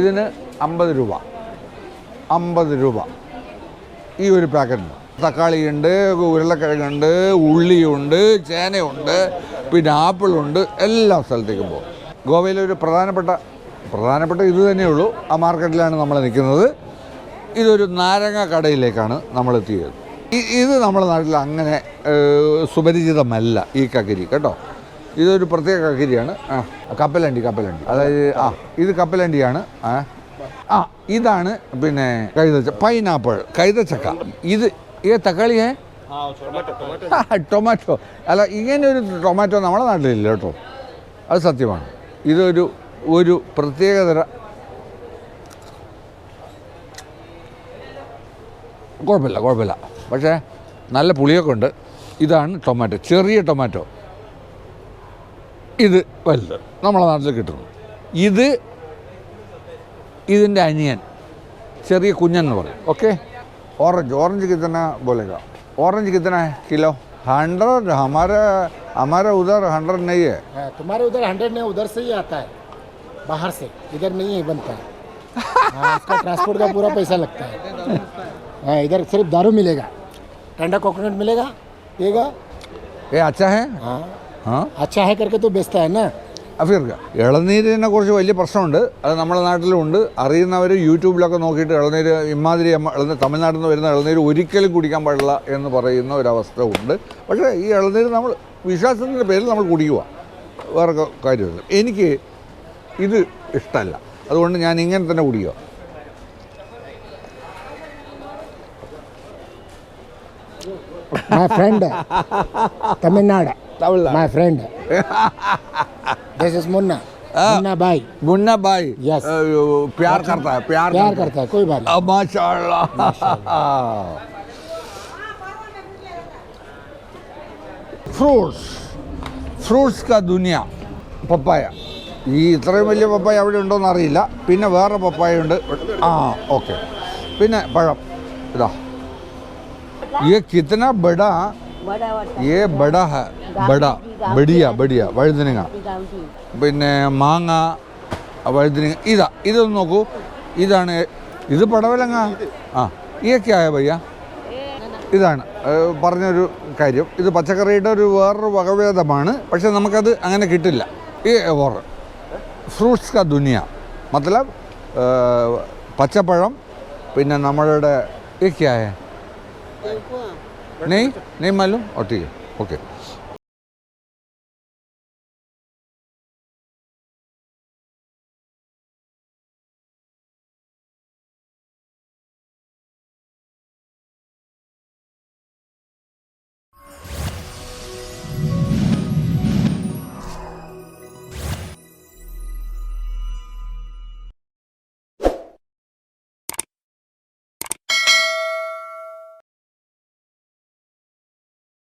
ഇതിന് അമ്പത് രൂപ. അമ്പത് രൂപ. ഈ ഒരു പാക്കറ്റിന്. തക്കാളിയുണ്ട് ഉരുളക്കിഴങ്ങുണ്ട് ഉള്ളിയുണ്ട് ചേനയുണ്ട് പിന്നെ ആപ്പിളുണ്ട് എല്ലാ സ്ഥലത്തേക്കും പോകും. ഗോവയിലെ ഒരു പ്രധാനപ്പെട്ട പ്രധാനപ്പെട്ട ഇത് തന്നെയുള്ളൂ ആ മാർക്കറ്റിലാണ് നമ്മൾ നിൽക്കുന്നത്. ഇതൊരു നാരങ്ങ കടയിലേക്കാണ് നമ്മൾ എത്തിയത്. ഇത് നമ്മുടെ നാട്ടിൽ അങ്ങനെ സുപരിചിതമല്ല ഈ കക്കിരി കേട്ടോ. ഇതൊരു പ്രത്യേക കക്കിരിയാണ്. ആ കപ്പലണ്ടി കപ്പലണ്ടി. അതായത് ആ ഇത് കപ്പലണ്ടിയാണ്. ആ ആ ഇതാണ് പിന്നെ കൈതച്ച പൈനാപ്പിൾ കൈതച്ചക്ക. ഇത് ഈ തക്കാളിയെ ടൊമാറ്റോ അല്ല ഇങ്ങനെ ഒരു ടൊമാറ്റോ നമ്മുടെ നാട്ടിലില്ല കേട്ടോ. അത് സത്യമാണ്. ഇതൊരു ഒരു പ്രത്യേകതര കുഴപ്പമില്ല കുഴപ്പമില്ല. പക്ഷേ നല്ല പുളിയൊക്കെ ഉണ്ട്. ഇതാണ് ടൊമാറ്റോ ചെറിയ ടൊമാറ്റോ ഇത് വലുത് നമ്മളെ നാട്ടിൽ കിട്ടുന്നു ഇത് ഇതിൻ്റെ അനിയൻ ചെറിയ കുഞ്ഞൻ എന്ന് പറയും ഓക്കെ ഓറഞ്ച് ഓറഞ്ച് കിത്തന बोलेगा ऑरेंज कितना है किलो हंड्रेड हमारा हमारा उधर हंड्रेड नहीं है हाँ, तुम्हारे उधर हंड्रेड नहीं उधर से ही आता है बाहर से इधर नहीं है बनता है हाँ, इसका ट्रांसपोर्ट का पूरा पैसा लगता है हाँ, इधर सिर्फ दारू मिलेगा ठंडा कोकोनट मिलेगा पिएगा ये अच्छा है हाँ അച്ഛാ ഹെ ബെസ്റ്റാ എന്നാ അഫീർക്ക ഇളനീരിനെ കുറിച്ച് വലിയ പ്രശ്നമുണ്ട്. അത് നമ്മുടെ നാട്ടിലുണ്ട്. അറിയുന്നവർ യൂട്യൂബിലൊക്കെ നോക്കിയിട്ട് ഇളനീര് ഇമാതിരി തമിഴ്നാട്ടിൽ നിന്ന് വരുന്ന ഇളനീര് ഒരിക്കലും കുടിക്കാൻ പാടില്ല എന്ന് പറയുന്ന ഒരവസ്ഥ ഉണ്ട്. പക്ഷേ ഈ ഇളനീര് നമ്മൾ വിശ്വാസത്തിന്റെ പേരിൽ നമ്മൾ കുടിക്കുക. വേറെ കാര്യമില്ല. എനിക്ക് ഇത് ഇഷ്ടമല്ല അതുകൊണ്ട് ഞാൻ ഇങ്ങനെ തന്നെ കുടിക്കുക. Friend Tamil Nadu. Tavla. My friend. this is Munna. Munna भाई मुन्ना भाई यस प्यार करता है प्यार प्यार करता है कोई बात नहीं माशाल्लाह ഫ്രൂട്ട്സ് ഫ്രൂട്ട്സ് കാ ദുനിയ പപ്പായ ഈ ഇത്രയും വലിയ പപ്പായ അവിടെ ഉണ്ടോയെന്ന് അറിയില്ല പിന്നെ വേറെ പപ്പായ ഉണ്ട് ആ ഓക്കെ പിന്നെ പഴം ഇതാ ये कितना बड़ा ये बड़ा है ബട ബടിയ ബടിയ വഴുതനങ്ങ. പിന്നെ മാങ്ങ വഴുതനങ്ങ ഇതാ ഇതൊന്ന് നോക്കൂ. ഇതാണ് ഇത് പടവലങ്ങ? ആ ഇയൊക്കെ ആയ പയ്യ? ഇതാണ് പറഞ്ഞൊരു കാര്യം. ഇത് പച്ചക്കറിയുടെ ഒരു വേറൊരു വകഭേദമാണ്. പക്ഷെ നമുക്കത് അങ്ങനെ കിട്ടില്ല. ഈ ഓർ ഫ്രൂട്ട്സ് ക ദുനിയ മതലബ് പച്ചപ്പഴം പിന്നെ നമ്മളുടെ ഈ നെയ് നെയ്മാലും മാലൂം ഓക്കെ.